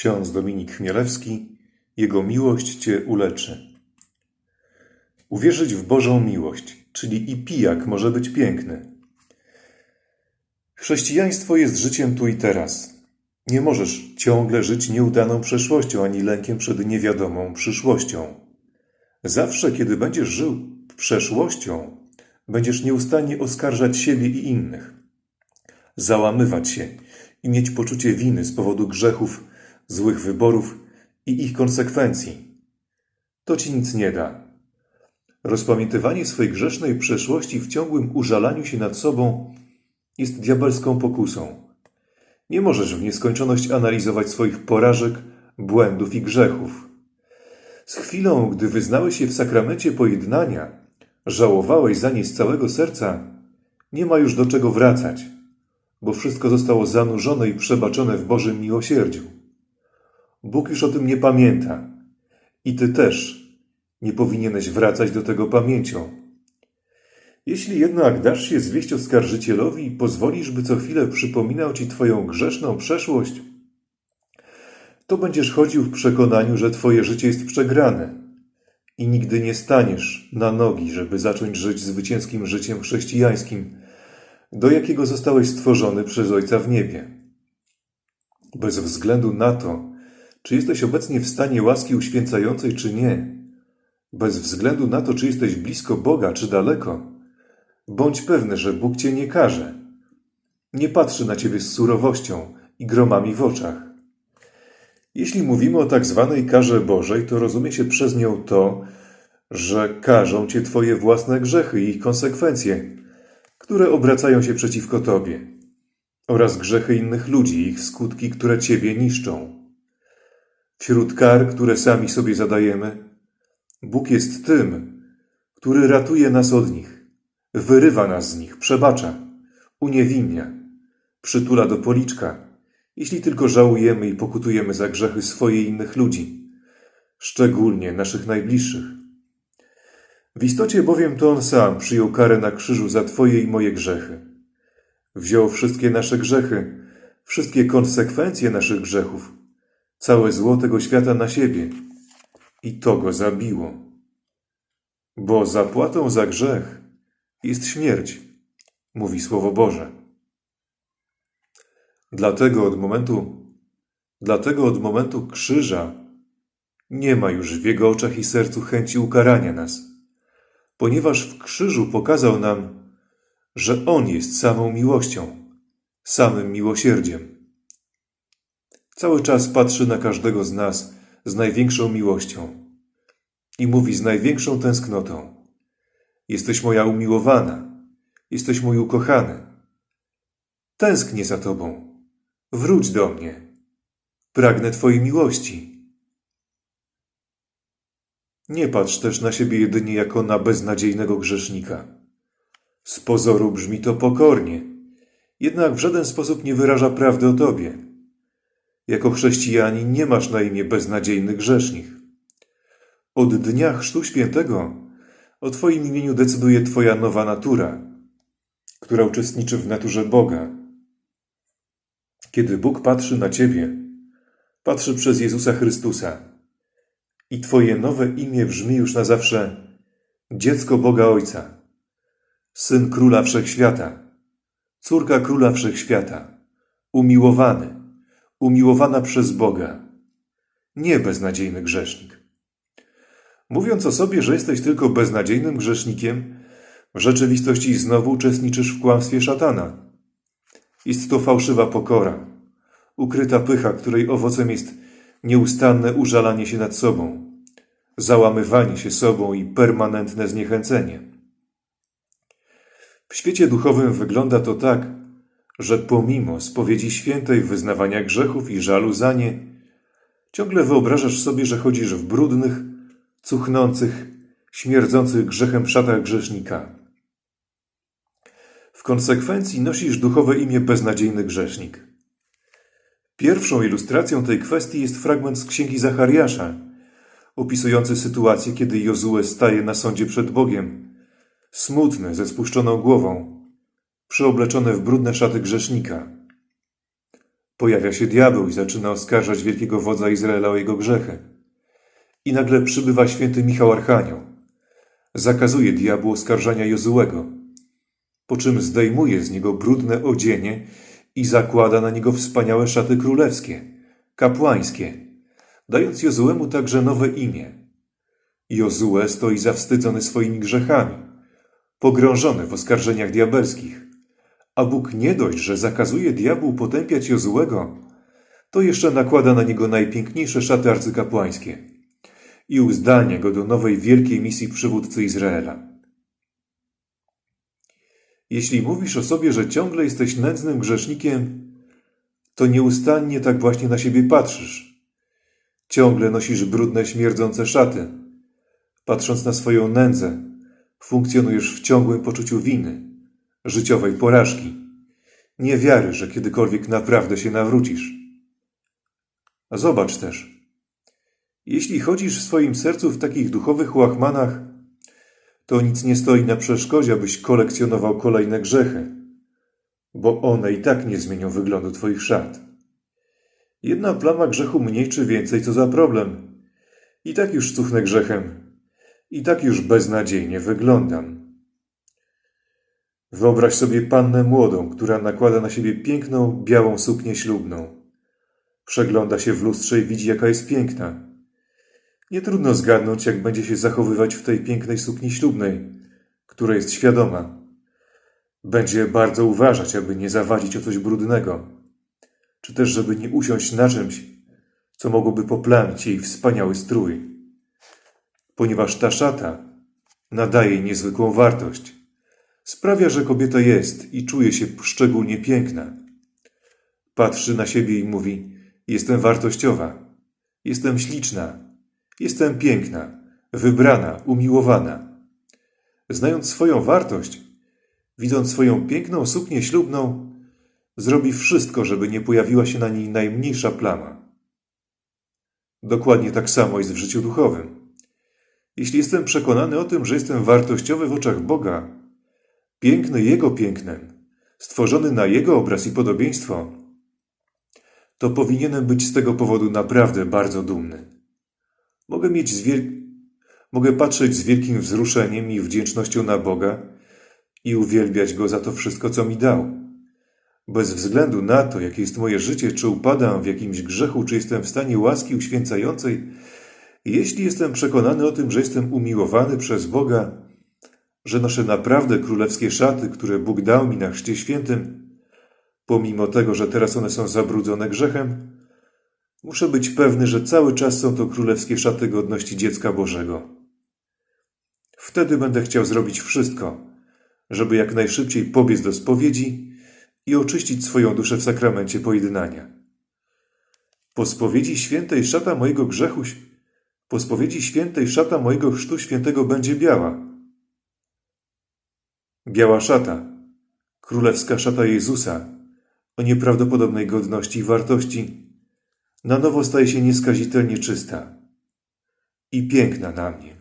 Ksiądz Dominik Chmielewski, Jego miłość Cię uleczy. Uwierzyć w Bożą miłość, czyli i pijak może być piękny. Chrześcijaństwo jest życiem tu i teraz. Nie możesz ciągle żyć nieudaną przeszłością ani lękiem przed niewiadomą przyszłością. Zawsze, kiedy będziesz żył przeszłością, będziesz nieustannie oskarżać siebie i innych, załamywać się i mieć poczucie winy z powodu grzechów, złych wyborów i ich konsekwencji. To ci nic nie da. Rozpamiętywanie swojej grzesznej przeszłości w ciągłym użalaniu się nad sobą jest diabelską pokusą. Nie możesz w nieskończoność analizować swoich porażek, błędów i grzechów. Z chwilą, gdy wyznałeś je w sakramencie pojednania, żałowałeś za nie z całego serca, nie ma już do czego wracać, bo wszystko zostało zanurzone i przebaczone w Bożym miłosierdziu. Bóg już o tym nie pamięta i ty też nie powinieneś wracać do tego pamięcią. Jeśli jednak dasz się zwieść oskarżycielowi i pozwolisz, by co chwilę przypominał ci twoją grzeszną przeszłość, to będziesz chodził w przekonaniu, że twoje życie jest przegrane i nigdy nie staniesz na nogi, żeby zacząć żyć zwycięskim życiem chrześcijańskim, do jakiego zostałeś stworzony przez Ojca w niebie. Bez względu na to, czy jesteś obecnie w stanie łaski uświęcającej, czy nie, bez względu na to, czy jesteś blisko Boga, czy daleko, bądź pewny, że Bóg cię nie karze. Nie patrzy na ciebie z surowością i gromami w oczach. Jeśli mówimy o tak zwanej karze Bożej, to rozumie się przez nią to, że karzą cię twoje własne grzechy i ich konsekwencje, które obracają się przeciwko tobie, oraz grzechy innych ludzi i ich skutki, które ciebie niszczą. Wśród kar, które sami sobie zadajemy, Bóg jest tym, który ratuje nas od nich, wyrywa nas z nich, przebacza, uniewinnia, przytula do policzka, jeśli tylko żałujemy i pokutujemy za grzechy swoje i innych ludzi, szczególnie naszych najbliższych. W istocie bowiem to On sam przyjął karę na krzyżu za Twoje i moje grzechy. Wziął wszystkie nasze grzechy, wszystkie konsekwencje naszych grzechów, całe zło tego świata na siebie i to go zabiło. Bo zapłatą za grzech jest śmierć, mówi Słowo Boże. Dlatego od momentu, dlatego od momentu krzyża nie ma już w jego oczach i sercu chęci ukarania nas, ponieważ w krzyżu pokazał nam, że On jest samą miłością, samym miłosierdziem. Cały czas patrzy na każdego z nas z największą miłością i mówi z największą tęsknotą: Jesteś moja umiłowana, jesteś mój ukochany. Tęsknię za Tobą. Wróć do mnie. Pragnę Twojej miłości. Nie patrz też na siebie jedynie jako na beznadziejnego grzesznika. Z pozoru brzmi to pokornie, jednak w żaden sposób nie wyraża prawdy o Tobie. Jako chrześcijanin nie masz na imię beznadziejny grzesznik. Od dnia Chrztu Świętego o Twoim imieniu decyduje Twoja nowa natura, która uczestniczy w naturze Boga. Kiedy Bóg patrzy na Ciebie, patrzy przez Jezusa Chrystusa i Twoje nowe imię brzmi już na zawsze dziecko Boga Ojca, syn Króla Wszechświata, córka Króla Wszechświata, umiłowany, umiłowana przez Boga, nie beznadziejny grzesznik. Mówiąc o sobie, że jesteś tylko beznadziejnym grzesznikiem, w rzeczywistości znowu uczestniczysz w kłamstwie szatana. Jest to fałszywa pokora, ukryta pycha, której owocem jest nieustanne użalanie się nad sobą, załamywanie się sobą i permanentne zniechęcenie. W świecie duchowym wygląda to tak, że pomimo spowiedzi świętej, wyznawania grzechów i żalu za nie, ciągle wyobrażasz sobie, że chodzisz w brudnych, cuchnących, śmierdzących grzechem szatach grzesznika. W konsekwencji nosisz duchowe imię beznadziejny grzesznik. Pierwszą ilustracją tej kwestii jest fragment z księgi Zachariasza, opisujący sytuację, kiedy Jozue staje na sądzie przed Bogiem, smutny, ze spuszczoną głową, przeobleczony w brudne szaty grzesznika. Pojawia się diabeł i zaczyna oskarżać wielkiego wodza Izraela o jego grzechy. I nagle przybywa święty Michał Archanioł. Zakazuje diabłu oskarżania Jozułego, po czym zdejmuje z niego brudne odzienie i zakłada na niego wspaniałe szaty królewskie, kapłańskie, dając Jozułemu także nowe imię. Jozue stoi zawstydzony swoimi grzechami, pogrążony w oskarżeniach diabelskich. A Bóg nie dość, że zakazuje diabłu potępiać Jozułego, to jeszcze nakłada na niego najpiękniejsze szaty arcykapłańskie i uzdalnia go do nowej wielkiej misji przywódcy Izraela. Jeśli mówisz o sobie, że ciągle jesteś nędznym grzesznikiem, to nieustannie tak właśnie na siebie patrzysz. Ciągle nosisz brudne, śmierdzące szaty. Patrząc na swoją nędzę, funkcjonujesz w ciągłym poczuciu winy, życiowej porażki, niewiary, że kiedykolwiek naprawdę się nawrócisz. Zobacz też, jeśli chodzisz w swoim sercu w takich duchowych łachmanach, to nic nie stoi na przeszkodzie, abyś kolekcjonował kolejne grzechy, bo one i tak nie zmienią wyglądu Twoich szat. Jedna plama grzechu mniej czy więcej, co za problem. I tak już cuchnę grzechem. I tak już beznadziejnie wyglądam. Wyobraź sobie pannę młodą, która nakłada na siebie piękną, białą suknię ślubną. Przegląda się w lustrze i widzi, jaka jest piękna. Nie trudno zgadnąć, jak będzie się zachowywać w tej pięknej sukni ślubnej, której jest świadoma. Będzie bardzo uważać, aby nie zawadzić o coś brudnego, czy też żeby nie usiąść na czymś, co mogłoby poplamić jej wspaniały strój. Ponieważ ta szata nadaje jej niezwykłą wartość. Sprawia, że kobieta jest i czuje się szczególnie piękna. Patrzy na siebie i mówi: Jestem wartościowa, jestem śliczna, Jestem piękna, wybrana, umiłowana. Znając swoją wartość, widząc swoją piękną suknię ślubną, zrobi wszystko, żeby nie pojawiła się na niej najmniejsza plama. Dokładnie tak samo jest w życiu duchowym. Jeśli jestem przekonany o tym, że jestem wartościowy w oczach Boga, piękny Jego pięknem, stworzony na Jego obraz i podobieństwo, to powinienem być z tego powodu naprawdę bardzo dumny. Mogę mieć. Mogę patrzeć z wielkim wzruszeniem i wdzięcznością na Boga i uwielbiać Go za to wszystko, co mi dał. Bez względu na to, jakie jest moje życie, czy upadam w jakimś grzechu, czy jestem w stanie łaski uświęcającej, jeśli jestem przekonany o tym, że jestem umiłowany przez Boga, że noszę naprawdę królewskie szaty, które Bóg dał mi na chrzcie świętym, pomimo tego, że teraz one są zabrudzone grzechem, Muszę być pewny, że cały czas są to królewskie szaty godności dziecka Bożego. Wtedy będę chciał zrobić wszystko, żeby jak najszybciej pobiec do spowiedzi i oczyścić swoją duszę w sakramencie pojednania. Po spowiedzi świętej szata mojego grzechu, po spowiedzi świętej szata mojego chrztu świętego będzie biała. Biała szata, królewska szata Jezusa, o nieprawdopodobnej godności i wartości, na nowo staje się nieskazitelnie czysta. I piękna na mnie.